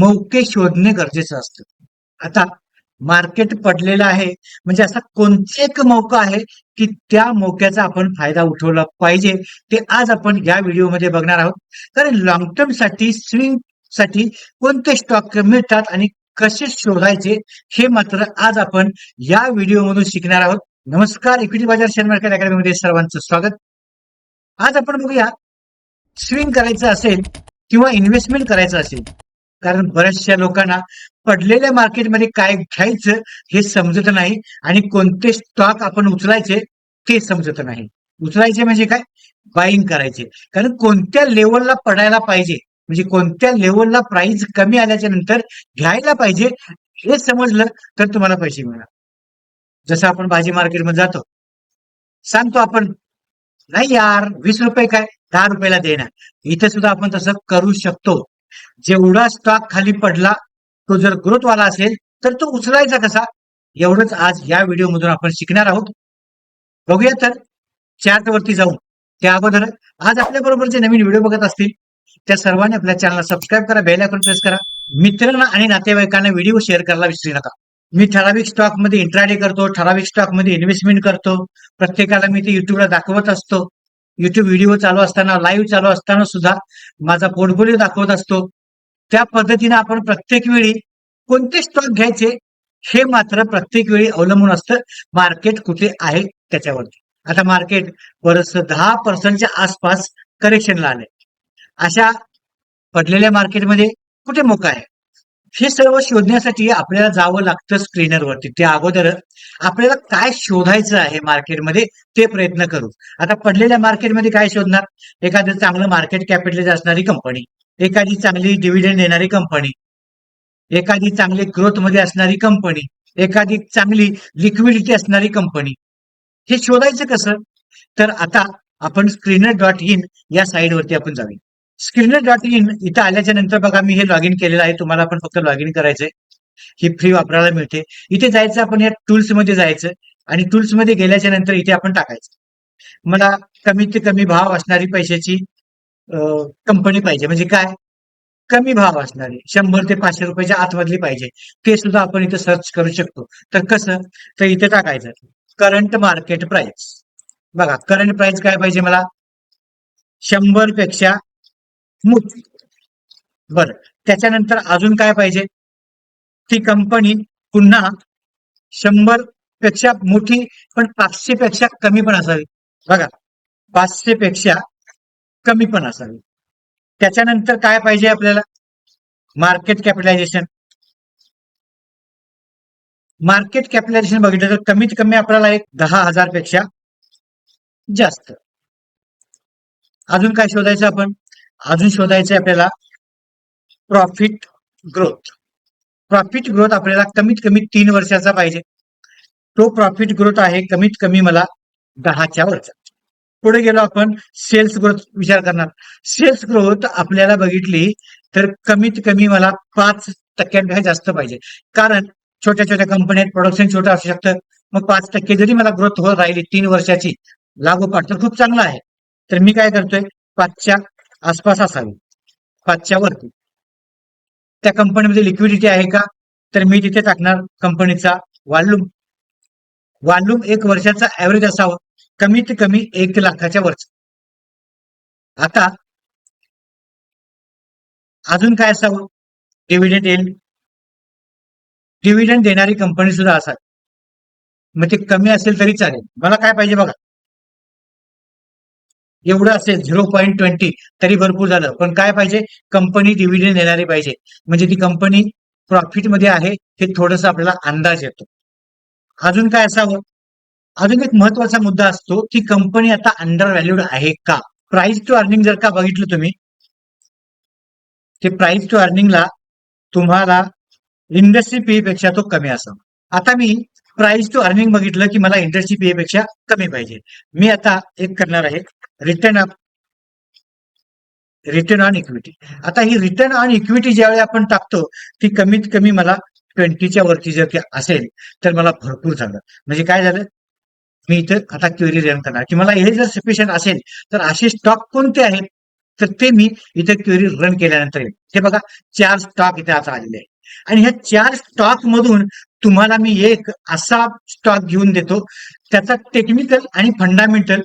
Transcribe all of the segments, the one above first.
मौके शोधणे गरजेचं असतं. आता मार्केट पडलेलं आहे म्हणजे असा कोणते एक मौका आहे की त्या मौक्याचा आपण फायदा उठवला पाहिजे ते आज आपण या व्हिडिओमध्ये बघणार आहोत. कारण लॉंग टर्मसाठी स्विंगसाठी कोणते स्टॉक मिळतात आणि कसे शोधायचे हे मात्र आज आपण या व्हिडिओमधून शिकणार आहोत. नमस्कार इक्विटी बाजार शेअर मार्केट अकॅडमीमध्ये सर्वांचं स्वागत. आज आपण बघूया स्विंग करायचं असेल किंवा इन्व्हेस्टमेंट करायचं असेल कारण बऱ्याचशा लोकांना पडलेल्या मार्केटमध्ये काय घ्यायचं हे समजत नाही आणि कोणते स्टॉक आपण उचलायचे ते समजत नाही. उचलायचे म्हणजे काय? बाईंग करायचे. कारण कोणत्या लेवलला पडायला पाहिजे म्हणजे कोणत्या लेवलला प्राइस कमी आल्याच्यानंतर घ्यायला पाहिजे हे समजलं तर तुम्हाला पैसे मिळणार. जसं आपण भाजी मार्केटमध्ये जातो. सांगतो आपण नाही यार वीस रुपये काय? दहा रुपयाला देणार. इथे सुद्धा आपण तसं करू शकतो. जेवढा स्टॉक खाली पडला तो जर ग्रोथ वाला असेल तर तो उचलायचा कसा? एवढंच आज या व्हिडिओ मधून आपण शिकणार आहोत. बघूया तर चार्ट वरती जाऊन त्या अगोदर आज आपल्या बरोबर जे नवीन व्हिडिओ बघत असतील त्या सर्वांनी आपल्या चॅनलला सबस्क्राईब करा बेल आयकॉन प्रेस करा. मित्रांना आणि नातेवाईकांना व्हिडिओ शेअर करायला विसरू नका. मी ठराविक स्टॉकमध्ये इंट्राडे करतो ठराविक स्टॉकमध्ये इन्व्हेस्टमेंट करतो. प्रत्येकाला मी ते युट्यूबला दाखवत असतो. युट्यूब व्हिडिओ चालू असताना लाईव्ह चालू असताना सुद्धा माझा पोर्टफोलिओ दाखवत असतो. त्या पद्धतीने आपण प्रत्येक वेळी कोणते स्टॉक घ्यायचे हे मात्र प्रत्येक वेळी अवलंबून असतं. मार्केट कुठे आहे त्याच्यावरती. आता मार्केट बरस दहा पर्सेंटच्या आसपास करेक्शनला आले अशा पडलेल्या मार्केटमध्ये कुठे मोका आहे? हे सर्व शोधण्यासाठी आपल्याला जावं लागतं स्क्रीनरवरती त्या अगोदर आपल्याला काय शोधायचं आहे मार्केटमध्ये ते प्रयत्न करू. आता पडलेल्या मार्केटमध्ये काय शोधणार? एखादं चांगलं मार्केट कॅपिटल असणारी कंपनी एखादी चांगली डिव्हिडंड देणारी कंपनी एखादी चांगली ग्रोथमध्ये असणारी कंपनी एखादी चांगली लिक्विडिटी असणारी कंपनी हे शोधायचं कसं? तर आता आपण स्क्रीनर डॉट इन या साईडवरती आपण जाऊया. स्क्रीनर डॉट इन इथं आल्याच्यानंतर बघा मी हे लॉग इन केलेलं आहे. तुम्हाला पण फक्त लॉग इन करायचंय. ही फ्री वापरायला मिळते. इथे जायचं आपण या टूल्समध्ये जायचं आणि टूल्समध्ये गेल्याच्यानंतर इथे आपण टाकायचं. मला कमीत ते कमी भाव असणारी पैशाची कंपनी पाहिजे. म्हणजे काय? कमी भाव असणारी. शंभर ते पाचशे रुपयाच्या आतमधली पाहिजे. ते सुद्धा आपण इथे सर्च करू शकतो. तर कसं? तर इथे टाकायचं. करंट मार्केट प्राइस बघा करंट प्राइस काय पाहिजे मला? शंभरपेक्षा मोठी बर. त्याच्यानंतर अजून काय पाहिजे? ती कंपनी पुन्हा शंभरपेक्षा मोठी पण पाचशे पेक्षा कमी पण असावी. बघा. पाचशे पेक्षा कमी पण असावी. त्याच्यानंतर काय पाहिजे आपल्याला? Market capitalisation. मार्केट कॅपिटलायझेशन बघितलं तर कमीत कमी आपल्याला एक दहा हजारपेक्षा जास्त. अजून काय शोधायचं आपण? अजून शोधायचं आपल्याला प्रॉफिट ग्रोथ प्रॉफिट ग्रोथ आपल्याला कमीत कमी तीन वर्षाचा पाहिजे. तो प्रॉफिट ग्रोथ आहे कमीत कमी मला दहाच्या वरचा पुढे गेलो आपण सेल्स ग्रोथ विचार करणार. सेल्स ग्रोथ आपल्याला बघितली तर कमीत कमी मला पाच टक्क्यांपेक्षा जास्त पाहिजे. कारण छोट्या छोट्या कंपन्यात प्रोडक्शन छोटं असू शकतं. मग पाच टक्के जरी मला ग्रोथ होत राहिली तीन वर्षाची लागोपाठ तर खूप चांगला आहे. तर मी काय करतोय? पाचच्या आसपास असावी पाचच्या वरती. त्या कंपनीमध्ये लिक्विडिटी आहे का? तर मी तिथे टाकणार कंपनीचा वॉल्यूम. वॉल्यूम एक वर्षाचा ऍव्हरेज असावं कमीत कमी एक लाखाच्या वरच. आता अजून काय असावं? डिव्हिडंड येईल. डिव्हिडंड देणारी कंपनी सुद्धा असावी. मग ते कमी असेल तरी चालेल. मला काय पाहिजे बघा? एवढं असेल झिरो पॉईंट ट्वेंटी तरी भरपूर झालं. पण काय पाहिजे? कंपनी डिव्हिडंड देणारी पाहिजे. म्हणजे ती कंपनी प्रॉफिटमध्ये आहे हे थोडस आपल्याला अंदाज येतो. अजून काय असावं? अजून एक महत्त्वाचा मुद्दा असतो की कंपनी आता अंडर व्हॅल्यूड आहे का? प्राइस टू अर्निंग जर का बघितलं तुम्ही ते प्राइस टू अर्निंगला तुम्हाला इंडस्ट्री पी पेक्षा तो कमी असावा. आता मी प्राइस टू अर्निंग बघितलं की मला इंडस्ट्री पी पेक्षा कमी पाहिजे. मी आता एक करणार आहे. Return of return on equity आता ही रिटर्न ऑन इक्विटी ज्यावेळी आपण टाकतो ती कमीत कमी मला ट्वेंटीच्या वरती जर असेल तर मला भरपूर झालं. म्हणजे काय झालं? मी इथं आता क्वेरी रन करणार. की मला हे जर सफिशियंट असेल तर असे स्टॉक कोणते आहेत? तर ते मी इथे क्वेरी रन केल्यानंतर येईल. हे बघा चार स्टॉक इथे आता आलेले आहे आणि ह्या चार स्टॉक मधून तुम्हाला मी एक असा स्टॉक घेऊन देतो. त्याचा टेक्निकल आणि फंडामेंटल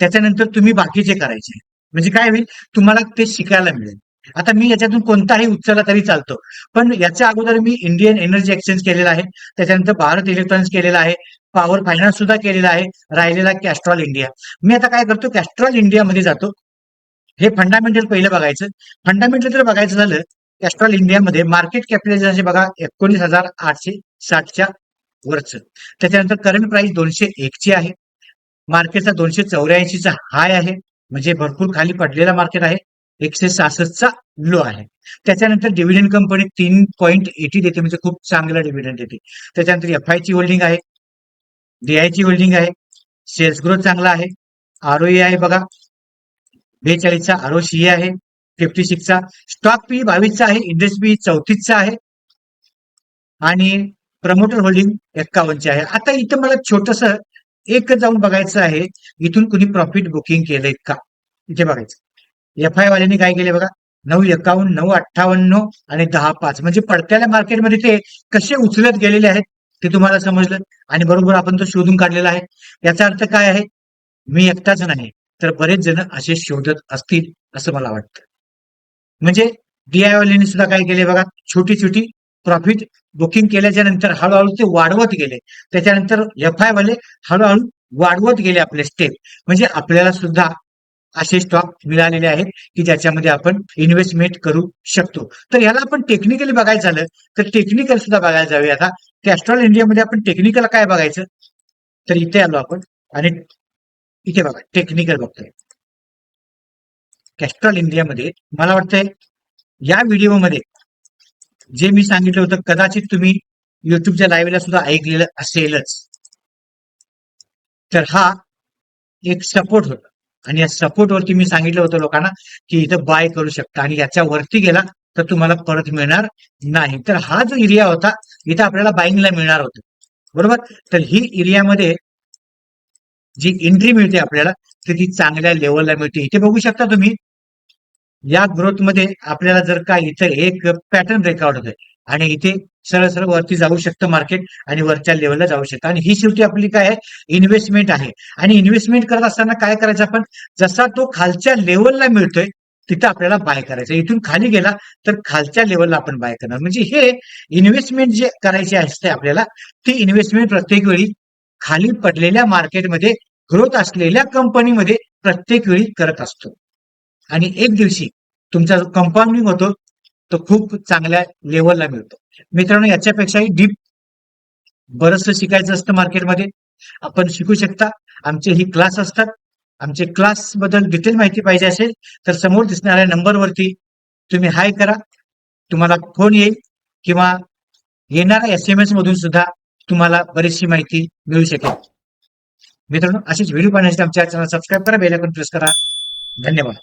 त्याच्यानंतर तुम्ही बाकीचे करायचे. म्हणजे काय होईल? तुम्हाला ते शिकायला मिळेल. आता मी याच्यातून कोणताही उचलला तरी चालतो. पण याच्या अगोदर मी इंडियन एनर्जी एक्सचेंज केलेला आहे. त्याच्यानंतर भारत इलेक्ट्रॉनिक्स केलेला आहे. पॉवर फायनान्स सुद्धा केलेला आहे. राहिलेला कॅस्ट्रॉल इंडिया मी आता काय करतो? कॅस्ट्रॉल इंडियामध्ये जातो. हे फंडामेंटल पहिलं बघायचं. फंडामेंटल जर बघायचं झालं कॅस्ट्रॉल इंडियामध्ये मार्केट कॅपिटलायझेशन बघा एकोणीस हजार आठशे साठच्या वरचं. त्याच्यानंतर करंट प्राइस दोनशे एकची आहे. मार्केटचा दोनशे चौऱ्याऐंशीचा हाय आहे. म्हणजे भरपूर खाली पडलेला मार्केट आहे. एकशे सहासष्टचा लो आहे. त्याच्यानंतर डिव्हिडंड कंपनी तीन पॉईंट एटी देते. म्हणजे खूप चांगला डिव्हिडंड देते. त्याच्यानंतर एफ आय ची होल्डिंग आहे. डीआयची होल्डिंग आहे. सेल्स ग्रोथ चांगला आहे. आरओई आहे बघा. बेचाळीसचा आरओसी आहे. फिफ्टी सिक्सचा स्टॉक पी बावीसचा आहे इंडेक्स पी चौतीसचा आहे. आणि प्रमोटर होल्डिंग एक्कावनचे आहे. आता इथं मला छोटस एक जाऊन बघायचं आहे इथून कुणी प्रॉफिट बुकिंग केलंय का? इथे बघायचं. एफ आय वाल्यांनी काय केले बघा? नऊ एकावन्न नऊ अठ्ठावन्न आणि दहा पाच. म्हणजे पडत्याला मार्केटमध्ये ते कसे उचलत गेलेले आहेत ते तुम्हाला समजलं. आणि बरोबर आपण तो शोधून काढलेला आहे. याचा अर्थ काय आहे? मी एकटाच नाही तर बरेच जण असे शोधत असतील असं मला वाटतं. म्हणजे डीआय सुद्धा काय केले बघा? छोटी छोटी प्रॉफिट बुकिंग केल्याच्यानंतर हळूहळू ते वाढवत गेले. त्याच्यानंतर एफ आय वाले हळूहळू वाढवत गेले आपले स्टेप म्हणजे आपल्याला सुद्धा असे स्टॉक मिळालेले आहेत की ज्याच्यामध्ये आपण इन्व्हेस्टमेंट करू शकतो. तर याला आपण टेक्निकली बघायचं झालं तर टेक्निकल सुद्धा बघायला जावे आता. कॅस्ट्रॉल इंडियामध्ये आपण टेक्निकल काय बघायचं? तर इथे आलो आपण आणि इथे बघा टेक्निकल बघतोय. कॅस्ट्रॉल इंडियामध्ये मला वाटतंय या व्हिडिओमध्ये जे मी सांगितलं होतं कदाचित तुम्ही युट्यूबच्या लाईव्हला सुद्धा ऐकलेलं असेलच. तर हा एक सपोर्ट होता. आणि या सपोर्ट वरती मी सांगितलं होतं लोकांना की इथं बाय करू शकता. आणि याच्या वरती गेला तर तुम्हाला परत मिळणार नाही. तर हा जो एरिया होता इथं आपल्याला बाईंगला मिळणार होतं. बरोबर? तर ही एरियामध्ये जी एंट्री मिळते आपल्याला तर ती चांगल्या लेवलला मिळते. इथे बघू शकता तुम्ही या ग्रोथमध्ये आपल्याला जर का इथं एक पॅटर्न ब्रेकआउट होतोय आणि इथे सरळ सरळ वरती जाऊ शकतं मार्केट आणि वरच्या लेवलला जाऊ शकतं. आणि ही शेवटी आपली काय आहे? इन्व्हेस्टमेंट आहे. आणि इन्व्हेस्टमेंट करत असताना काय करायचं आपण? जसा तो खालच्या लेवलला मिळतोय तिथं आपल्याला बाय करायचं इथून खाली गेला तर खालच्या लेवलला आपण बाय करणार. म्हणजे हे इन्व्हेस्टमेंट जे करायचे असते आपल्याला ती इन्व्हेस्टमेंट प्रत्येक वेळी खाली पडलेल्या मार्केटमध्ये ग्रोथ असलेल्या कंपनीमध्ये प्रत्येक वेळी करत असतो. आणि एक दिवशी तुमचा जो कंपाऊंडिंग होतो तो खूप चांगल्या लेवलला मिळतो. मित्रांनो याच्यापेक्षाही डीप बरचसं शिकायचं असतं मार्केटमध्ये आपण शिकू शकता. आमचे ही क्लास असतात. आमचे क्लासबद्दल डिटेल माहिती पाहिजे असेल तर समोर दिसणाऱ्या नंबरवरती तुम्ही हाय करा. तुम्हाला फोन येईल किंवा येणाऱ्या एस एम एस मधून सुद्धा तुम्हाला बरीचशी माहिती मिळू शकेल. मित्रांनो अशीच व्हिडिओ पाहण्यासाठी आमच्या चॅनल सबस्क्राईब करा बेल प्रेस करा. धन्यवाद.